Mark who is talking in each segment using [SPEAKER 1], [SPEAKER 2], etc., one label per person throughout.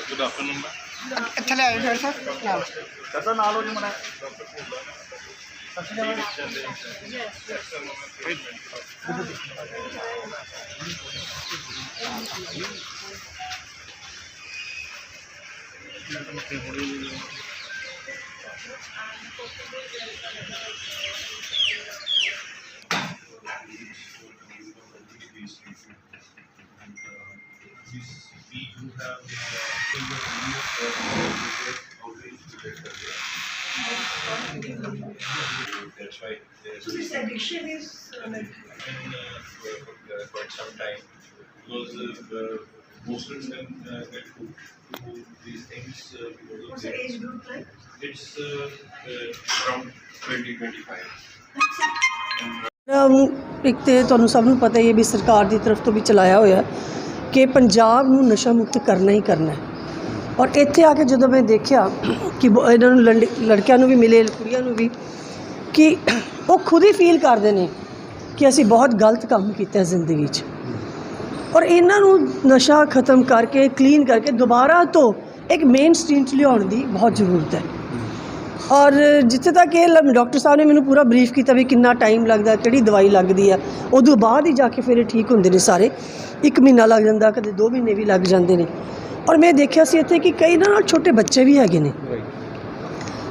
[SPEAKER 1] Good afternoon
[SPEAKER 2] ਇੱਥੇ ਲੈ ਆਇਓ ਸਰ। ਨਾਲ
[SPEAKER 3] ਸਰ ਨਾਲ ਹੋ ਜੀ ਮਨਾ
[SPEAKER 1] Thank you. Have uh, in the outreach director That's right. There's
[SPEAKER 4] So this addiction is uh, like
[SPEAKER 1] been uh, for for quite some time because uh, uh, most of them uh, get hooked to these things uh, because of
[SPEAKER 4] what's the age group like?
[SPEAKER 1] it's uh, uh, around 20 25.
[SPEAKER 5] ਅਮ, ਇੱਕ ਤੇ ਤੁਹਾਨੂੰ ਸਭ ਨੂੰ ਪਤਾ ਹੀ ਹੈ ਵੀ ਸਰਕਾਰ ਦੀ ਤਰਫ ਤੋਂ ਵੀ ਚਲਾਇਆ ਹੋਇਆ ਕਿ ਪੰਜਾਬ ਨੂੰ ਨਸ਼ਾ ਮੁਕਤ ਕਰਨਾ ਹੀ ਕਰਨਾ ਹੈ। ਔਰ ਇੱਥੇ ਆ ਕੇ ਜਦੋਂ ਮੈਂ ਦੇਖਿਆ ਕਿ ਬ- ਇਹਨਾਂ ਨੂੰ ਲੰਡ- ਲੜਕਿਆਂ ਨੂੰ ਵੀ ਮਿਲੇ, ਕੁੜੀਆਂ ਨੂੰ ਵੀ, ਕਿ ਉਹ ਖੁਦ ਹੀ ਫੀਲ ਕਰਦੇ ਨੇ ਕਿ ਅਸੀਂ ਬਹੁਤ ਗਲਤ ਕੰਮ ਕੀਤਾ ਜ਼ਿੰਦਗੀ 'ਚ। ਔਰ ਇਹਨਾਂ ਨੂੰ ਨਸ਼ਾ ਖਤਮ ਕਰਕੇ ਕਲੀਨ ਕਰਕੇ ਦੁਬਾਰਾ ਤੋਂ ਇੱਕ ਮੇਨ ਸਟ੍ਰੀਮ 'ਚ ਲਿਆਉਣ ਦੀ ਬਹੁਤ ਜ਼ਰੂਰਤ ਹੈ। ਔਰ ਜਿੱਥੇ ਤੱਕ ਇਹ ਲ- ਡਾਕਟਰ ਸਾਹਿਬ ਨੇ ਮੈਨੂੰ ਪੂਰਾ ਬਰੀਫ ਕੀਤਾ ਵੀ ਕਿੰਨਾ ਟਾਈਮ ਲੱਗਦਾ ਕਿਹੜੀ ਦਵਾਈ ਲੱਗਦੀ ਹੈ ਉਦੋਂ ਬਾਅਦ ਹੀ ਜਾ ਕੇ ਫਿਰ ਇਹ ਠੀਕ ਹੁੰਦੇ ਨੇ ਸਾਰੇ। ਇੱਕ ਮਹੀਨਾ ਲੱਗ ਜਾਂਦਾ ਕਦੇ 2 ਮਹੀਨੇ ਵੀ ਲੱਗ ਜਾਂਦੇ ਨੇ। ਔਰ ਮੈਂ ਦੇਖਿਆ ਸੀ ਇੱਥੇ ਕਿ ਕਈ ਨਾਲ ਛੋਟੇ ਬੱਚੇ ਵੀ ਹੈਗੇ ਨੇ।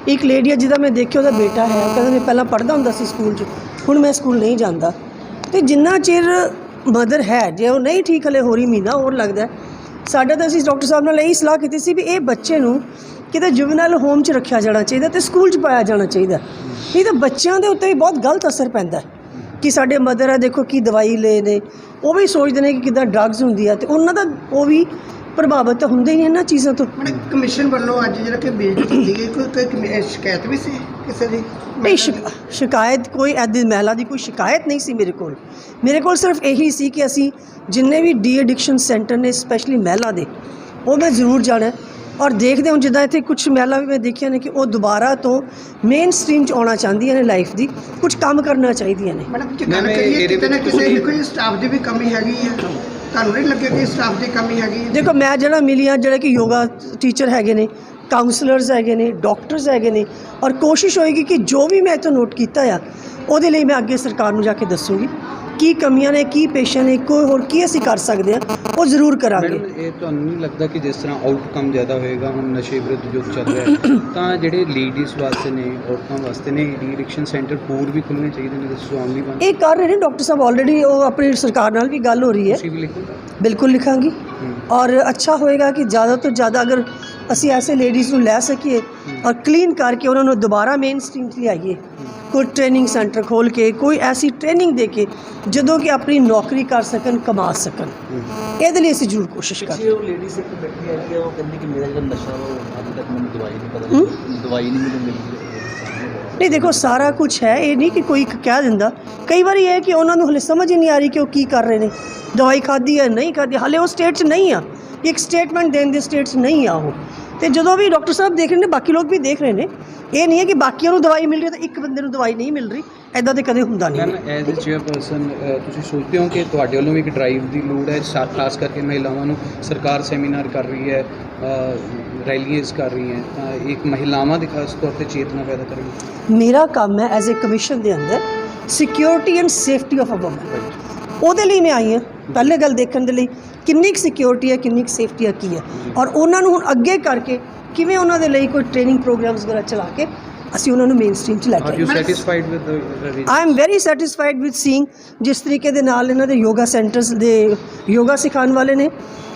[SPEAKER 5] ਇੱਕ ਲੇਡੀ ਹੈ ਜਿਹਦਾ ਮੈਂ ਦੇਖਿਆ ਉਹਦਾ ਬੇਟਾ ਹੈ ਕਹਿੰਦਾ ਮੈਂ ਪਹਿਲਾਂ ਪੜ੍ਹਦਾ ਹੁੰਦਾ ਸੀ ਸਕੂਲ 'ਚ ਹੁਣ ਮੈਂ ਸਕੂਲ ਨਹੀਂ ਜਾਂਦਾ। ਤੇ ਜਿੰਨਾ ਚਿਰ ਮਦਰ ਹੈ ਜੇ ਉਹ ਨਹੀਂ ਠੀਕ ਹਲੇ ਹੋ ਰਹੀ ਮਹੀਨਾ ਹੋਰ ਲੱਗਦਾ। ਸਾਡਾ ਤਾਂ ਅਸੀਂ ਡਾਕਟਰ ਸਾਹਿਬ ਨਾਲ ਇਹੀ ਸਲਾਹ ਕੀਤੀ ਸੀ ਵੀ ਇਹ ਬੱਚੇ ਨੂੰ ਕਿਤੇ ਜੁਵਨਾਈਲ ਹੋਮ 'ਚ ਰੱਖਿਆ ਜਾਣਾ ਚਾਹੀਦਾ ਤੇ ਸਕੂਲ 'ਚ ਪਾਇਆ ਜਾਣਾ ਚਾਹੀਦਾ। ਨਹੀਂ ਤਾਂ ਬੱਚਿਆਂ ਦੇ ਉੱਤੇ ਵੀ ਬਹੁਤ ਗਲਤ ਅਸਰ ਪੈਂਦਾ ਕਿ ਸਾਡੇ ਮਦਰ ਆ ਦੇਖੋ ਕੀ ਦਵਾਈ ਲੈ ਨੇ। ਉਹ ਵੀ ਸੋਚਦੇ ਨੇ ਕਿ ਕਿਦਾਂ ਡਰੱਗਸ ਹੁੰਦੀ ਆ ਤੇ ਉਹਨਾਂ ਦਾ ਉਹ ਵੀ ਪ੍ਰਭਾਵਿਤ ਹੁੰਦੇ ਹੀ ਨੇ ਇਹਨਾਂ ਚੀਜ਼ਾਂ ਤੋਂ।
[SPEAKER 2] ਮੈਡਮ ਕਮਿਸ਼ਨ ਵੱਲੋਂ ਅੱਜ ਜਿਹੜਾ ਕਿ ਬੇਇੱਜ਼ਤੀ ਕੀਤੀ ਗਈ ਕੋਈ ਕੋਈ ਕਮੀ- ਸ਼ਿਕਾਇਤ ਵੀ ਸੀ ਕਿਸੇ ਦੀ?
[SPEAKER 5] ਨਹੀਂ ਸ਼ਿਕ- ਸ਼ਿਕਾਇਤ ਕੋਈ ਐਦੀ ਮਹਿਲਾ ਦੀ ਕੋਈ ਸ਼ਿਕਾਇਤ ਨਹੀਂ ਸੀ ਮੇਰੇ ਕੋਲ। ਮੇਰੇ ਕੋਲ ਸਿਰਫ ਇਹੀ ਸੀ ਕਿ ਅਸੀਂ ਜਿੰਨੇ ਵੀ ਡੀ ਐਡਿਕਸ਼ਨ ਸੈਂਟਰ ਨੇ ਸਪੈਸ਼ਲੀ ਮਹਿਲਾ ਦੇ ਉਹ ਮੈਂ ਜ਼ਰੂਰ ਜਾਣਾ। ਔਰ ਦੇਖਦੇ ਹਾਂ ਜਿੱਦਾਂ ਇੱਥੇ ਕੁਝ ਮਹਿਲਾ ਵੀ ਮੈਂ ਦੇਖੀਆਂ ਨੇ ਕਿ ਉਹ ਦੁਬਾਰਾ ਤੋਂ ਮੇਨ ਸਟ੍ਰੀਮ 'ਚ ਆਉਣਾ ਚਾਹੁੰਦੀਆਂ ਨੇ ਲਾਈਫ ਦੀ ਕੁਝ ਕੰਮ ਕਰਨਾ ਚਾਹੀਦੀਆਂ ਨੇ।
[SPEAKER 2] ਮੈਡਮ ਜੇ ਗੱਲ ਕਰੀਏ ਕਿਤੇ ਨਾ ਕਿਸੇ ਕੋਈ ਸਟਾਫ ਦੀ ਵੀ ਕਮੀ ਹੈਗੀ ਹੈ ਤੁਹਾਨੂੰ ਨਹੀਂ ਲੱਗਿਆ ਕਿ ਸਟਾਫ ਦੀ ਕਮੀ ਹੈਗੀ ਹੈ
[SPEAKER 5] ਦੇਖੋ ਮੈਂ ਜਿਹੜਾ ਮਿਲੀ ਹਾਂ ਜਿਹੜੇ ਕਿ ਯੋਗਾ ਟੀਚਰ ਹੈਗੇ ਨੇ ਕਾਉਂਸਲਰਸ ਹੈਗੇ ਨੇ ਡਾਕਟਰਸ ਹੈਗੇ ਨੇ ਔਰ ਕੋਸ਼ਿਸ਼ ਹੋਏਗੀ ਕਿ ਜੋ ਵੀ ਮੈਂ ਇੱਥੋਂ ਨੋਟ ਕੀਤਾ ਆ ਉਹਦੇ ਲਈ ਮੈਂ ਅੱਗੇ ਸਰਕਾਰ ਨੂੰ ਜਾ ਕੇ ਦੱਸੂਗੀ। ਕੀ ਕਮੀਆਂ ਨੇ ਕੀ ਪੇਸ਼ਾਂ ਨੇ ਕੋਈ ਹੋਰ ਕੀ ਅਸੀਂ ਕਰ ਸਕਦੇ ਆ ਉਹ ਜ਼ਰੂਰ ਕਰਾਂਗੇ।
[SPEAKER 6] ਮੈਡਮ ਇਹ ਤੁਹਾਨੂੰ ਨਹੀਂ ਲੱਗਦਾ ਕਿ ਜਿਸ ਤਰ੍ਹਾਂ ਆਊਟਕਮ ਜ਼ਿਆਦਾ ਹੋਏਗਾ ਹੁਣ ਨਸ਼ੇ ਵਿਰੁੱਧ ਯੁੱਧ ਚੱਲ ਰਿਹਾ ਹੈ ਤਾਂ ਜਿਹੜੇ ਲੇਡੀਜ਼ ਵਾਸਤੇ ਨੇ ਔਰਤਾਂ ਵਾਸਤੇ ਨੇ ਡੀ ਸੈਂਟਰ ਹੋਰ ਵੀ ਖੁੱਲ੍ਹਣੇ ਚਾਹੀਦੇ ਨੇ ਸਟਰੋਂਗਲੀ ਬਣ
[SPEAKER 5] ਇਹ ਕਰ ਰਹੇ ਨੇ ਡਾਕਟਰ ਸਾਹਿਬ ਆਲਰੇਡੀ ਉਹ ਆਪਣੀ ਸਰਕਾਰ ਨਾਲ ਵੀ ਗੱਲ ਹੋ ਰਹੀ ਹੈ।
[SPEAKER 6] ਤੁਸੀਂ ਵੀ ਲਿਖੋ
[SPEAKER 5] ਬਿਲਕੁਲ ਲਿਖਾਂਗੀ। ਔਰ ਅੱਛਾ ਹੋਏਗਾ ਕਿ ਜ਼ਿਆਦਾ ਤੋਂ ਜ਼ਿਆਦਾ ਅਗਰ ਅਸੀਂ ਐਸੇ ਲੇਡੀਜ਼ ਨੂੰ ਲੈ ਸਕੀਏ ਔਰ ਕਲੀਨ ਕਰਕੇ ਉਹਨਾਂ ਨੂੰ ਦੁਬਾਰਾ ਮੇਨ ਸਟ੍ਰੀਮ 'ਚ ਲਿਆਈਏ। ਕੋਈ ਟ੍ਰੇਨਿੰਗ ਸੈਂਟਰ ਖੋਲ ਕੇ ਕੋਈ ਐਸੀ ਟ੍ਰੇਨਿੰਗ ਦੇ ਕੇ ਜਦੋਂ ਕਿ ਆਪਣੀ ਨੌਕਰੀ ਕਰ ਸਕਣ ਕਮਾ ਸਕਣ। ਇਹਦੇ ਲਈ ਅਸੀਂ ਜ਼ਰੂਰ ਕੋਸ਼ਿਸ਼ ਕਰਾਂਗੇ
[SPEAKER 7] ਉਹ ਲੇਡੀਜ਼ ਇੱਕ ਬੈਠੀ ਹੈਗੀ ਆ ਉਹ ਕਹਿੰਦੀ ਕਿ ਮੇਰਾ ਜਿਹੜਾ ਨਸ਼ਾ ਵਾ ਉਹ ਅੱਜ ਤੱਕ ਮੈਨੂੰ ਦਵਾਈ ਨਹੀਂ ਪਤਾ ਲੱਗੀ। ਦਵਾਈ ਨਹੀਂ ਮੈਨੂੰ ਮਿਲੀ।
[SPEAKER 5] ਨਹੀਂ ਦੇਖੋ ਸਾਰਾ ਕੁਝ ਹੈ ਇਹ ਨਹੀਂ ਕਿ ਕੋਈ ਇੱਕ ਕਹਿ ਦਿੰਦਾ। ਕਈ ਵਾਰੀ ਇਹ ਹੈ ਕਿ ਉਹਨਾਂ ਨੂੰ ਹਲੇ ਸਮਝ ਹੀ ਨਹੀਂ ਆ ਰਹੀ ਕਿ ਉਹ ਕੀ ਕਰ ਰਹੇ ਨੇ। ਦਵਾਈ ਖਾਧੀ ਹੈ ਨਹੀਂ ਖਾਧੀ ਹਲੇ ਉਹ ਸਟੇਟ 'ਚ ਨਹੀਂ ਆ। ਇੱਕ ਸਟੇਟਮੈਂਟ ਦੇਣ ਦੇ ਸਟੇਟ 'ਚ ਨਹੀਂ ਆ ਉਹ। ਤੇ ਜਦੋਂ ਵੀ ਡਾਕਟਰ ਸਾਹਿਬ ਦੇਖ ਰਹੇ ਨੇ ਬਾਕੀ ਲੋਕ ਵੀ ਦੇਖ ਰਹੇ ਨੇ ਇਹ ਨਹੀਂ ਹੈ ਕਿ ਬਾਕੀਆਂ ਨੂੰ ਦਵਾਈ ਮਿਲ ਰਹੀ ਤਾਂ ਇੱਕ ਬੰਦੇ ਨੂੰ ਦਵਾਈ ਨਹੀਂ ਮਿਲ ਰਹੀ ਐਦਾਂ ਤੇ ਕਦੇ ਹੁੰਦਾ ਨਹੀਂ।
[SPEAKER 6] ਮੈਮ ਐਜ਼ ਅ ਚੇਅਰਪਰਸਨ ਤੁਸੀਂ ਸੋਚਦੇ ਹੋ ਕਿ ਤੁਹਾਡੇ ਵੱਲੋਂ ਵੀ ਇੱਕ ਡਰਾਈਵ ਦੀ ਲੋੜ ਹੈ ਖਾਸ ਕਰਕੇ ਮਹਿਲਾਵਾਂ ਨੂੰ ਸਰਕਾਰ ਸੈਮੀਨਾਰ ਕਰ ਰਹੀ ਹੈ ਰੈਲੀਜ਼ ਕਰ ਰਹੀ ਹੈ ਤਾਂ ਇੱਕ ਮਹਿਲਾਵਾਂ ਦੇ ਖਾਸ ਤੌਰ ਤੇ ਚੇਤਨਾ ਪੈਦਾ ਕਰੇਗੀ।
[SPEAKER 5] ਮੇਰਾ ਕੰਮ ਹੈ ਐਜ਼ ਅ ਕਮਿਸ਼ਨ ਦੇ ਅੰਦਰ security and safety of uh women ਉਹਦੇ ਲਈ ਮੈਂ ਆਈ ਹਾਂ। ਪਹਿਲੇ ਗੱਲ ਦੇਖਣ ਦੇ ਲਈ ਕਿੰਨੀ ਕੁ ਸਿਕਿਉਰਿਟੀ ਹੈ ਕਿੰਨੀ ਕੁ ਸੇਫਟੀ ਹੈ ਕੀ ਹੈ। ਔਰ ਉਹਨਾਂ ਨੂੰ ਹੁਣ ਅੱਗੇ ਕਰਕੇ ਕਿਵੇਂ ਉਹਨਾਂ ਦੇ ਲਈ ਕੋਈ ਟ੍ਰੇਨਿੰਗ ਪ੍ਰੋਗਰਾਮਸ ਵਗੈਰਾ ਚਲਾ ਕੇ ਅਸੀਂ ਉਹਨਾਂ ਨੂੰ ਮੇਨ ਸਟ੍ਰੀਮ 'ਚ ਲੈ ਕੇ ਆਏ।
[SPEAKER 6] Satisfied with
[SPEAKER 5] I am very satisfied with seeing ਜਿਸ ਤਰੀਕੇ ਦੇ ਨਾਲ ਇਹਨਾਂ ਦੇ ਯੋਗਾ ਸੈਂਟਰਸ ਦੇ ਯੋਗਾ ਸਿਖਾਉਣ ਵਾਲੇ ਨੇ।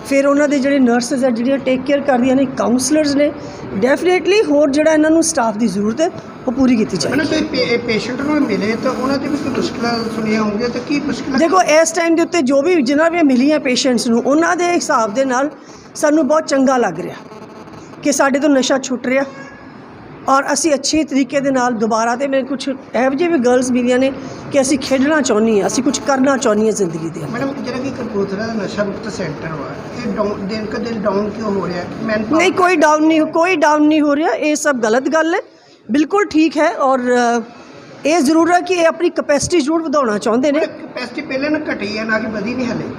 [SPEAKER 5] ਫਿਰ ਉਹਨਾਂ ਦੇ ਜਿਹੜੇ ਨਰਸਸ ਹੈ ਜਿਹੜੀਆਂ ਟੇਕ ਕੇਅਰ ਕਰਦੀਆਂ ਨੇ ਕਾਉਂਸਲਰਸ ਨੇ ਡੈਫੀਨੇਟਲੀ ਹੋਰ ਜਿਹੜਾ ਇਹਨਾਂ ਨੂੰ ਸਟਾਫ ਦੀ ਜ਼ਰੂਰਤ ਹੈ ਉਹ ਪੂਰੀ ਕੀਤੀ ਜਾਏ
[SPEAKER 2] ਮੈਡਮ ਕੋਈ ਪੇਸ਼ੈਂਟ ਨੂੰ ਮਿਲੇ ਤਾਂ ਉਹਨਾਂ ਦੀ ਵੀ ਕੋਈ ਮੁਸ਼ਕਲਾਂ ਸੁਣੀਆਂ ਹੋਣਗੀਆਂ ਤਾਂ ਕੀ ਮੁਸ਼ਕਲਾਂ
[SPEAKER 5] ਦੇਖੋ ਇਸ ਟਾਈਮ ਦੇ ਉੱਤੇ ਜੋ ਵੀ ਜਿਨ੍ਹਾਂ ਵੀ ਮਿਲੀਆਂ ਪੇਸ਼ੈਂਟਸ ਨੂੰ ਉਹਨਾਂ ਦੇ ਹਿਸਾਬ ਦੇ ਨਾਲ ਸਾਨੂੰ ਬਹੁਤ ਚੰਗਾ ਲੱਗ ਰਿਹਾ ਕਿ ਸਾਡੇ ਤੋਂ ਨਸ਼ਾ ਛੁੱਟ ਰਿਹਾ। ਔਰ ਅਸੀਂ ਅੱਛੇ ਤਰੀਕੇ ਦੇ ਨਾਲ ਦੁਬਾਰਾ ਤੇ ਮੈਂ ਕੁਝ ਇਹੋ ਜਿਹੇ ਵੀ ਗਰਲਸ ਮਿਲੀਆਂ ਨੇ ਕਿ ਅਸੀਂ ਖੇਡਣਾ ਚਾਹੁੰਦੀ ਹਾਂ ਅਸੀਂ ਕੁਝ ਕਰਨਾ ਚਾਹੁੰਦੀ ਹਾਂ ਜ਼ਿੰਦਗੀ ਦੇ
[SPEAKER 2] ਮੈਡਮ ਜਿਹੜਾ ਕਿ ਕਪੂਰਥਲਾ ਦਾ ਨਸ਼ਾ ਮੁਕਤ ਸੈਂਟਰ ਵਾ ਇਹ ਡਾਊਨ ਦਿਨ ਕ ਦਿਨ ਡਾਊਨ ਕਿਉਂ ਹੋ ਰਿਹਾ? ਮੈਨ
[SPEAKER 5] ਨਹੀਂ ਕੋਈ ਡਾਊਨ ਨਹੀਂ ਕੋਈ ਡਾਊਨ ਨਹੀਂ ਹੋ ਰਿਹਾ ਇਹ ਸਭ ਗਲਤ ਗੱਲ ਹੈ। ਬਿਲਕੁਲ ਠੀਕ ਹੈ ਔਰ ਇਹ ਜ਼ਰੂਰ ਹੈ ਕਿ ਇਹ ਆਪਣੀ ਕਪੈਸਿਟੀ ਜ਼ਰੂਰ ਵਧਾਉਣਾ ਚਾਹੁੰਦੇ ਨੇ।
[SPEAKER 2] ਕੈਪੈਸਿਟੀ ਪਹਿਲਾਂ ਨਾ ਘਟੀ ਹੈ ਨਾ ਕਿ ਵਧੀ ਨਹੀਂ ਹਲੇ।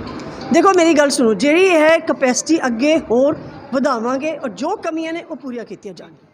[SPEAKER 5] ਦੇਖੋ ਮੇਰੀ ਗੱਲ ਸੁਣੋ ਜਿਹੜੀ ਹੈ ਕਪੈਸਿਟੀ ਅੱਗੇ ਹੋਰ ਵਧਾਵਾਂਗੇ ਔਰ ਜੋ ਕਮੀਆਂ ਨੇ ਉਹ ਪੂਰੀਆਂ ਕੀਤੀਆਂ ਜਾਣਗੀਆਂ।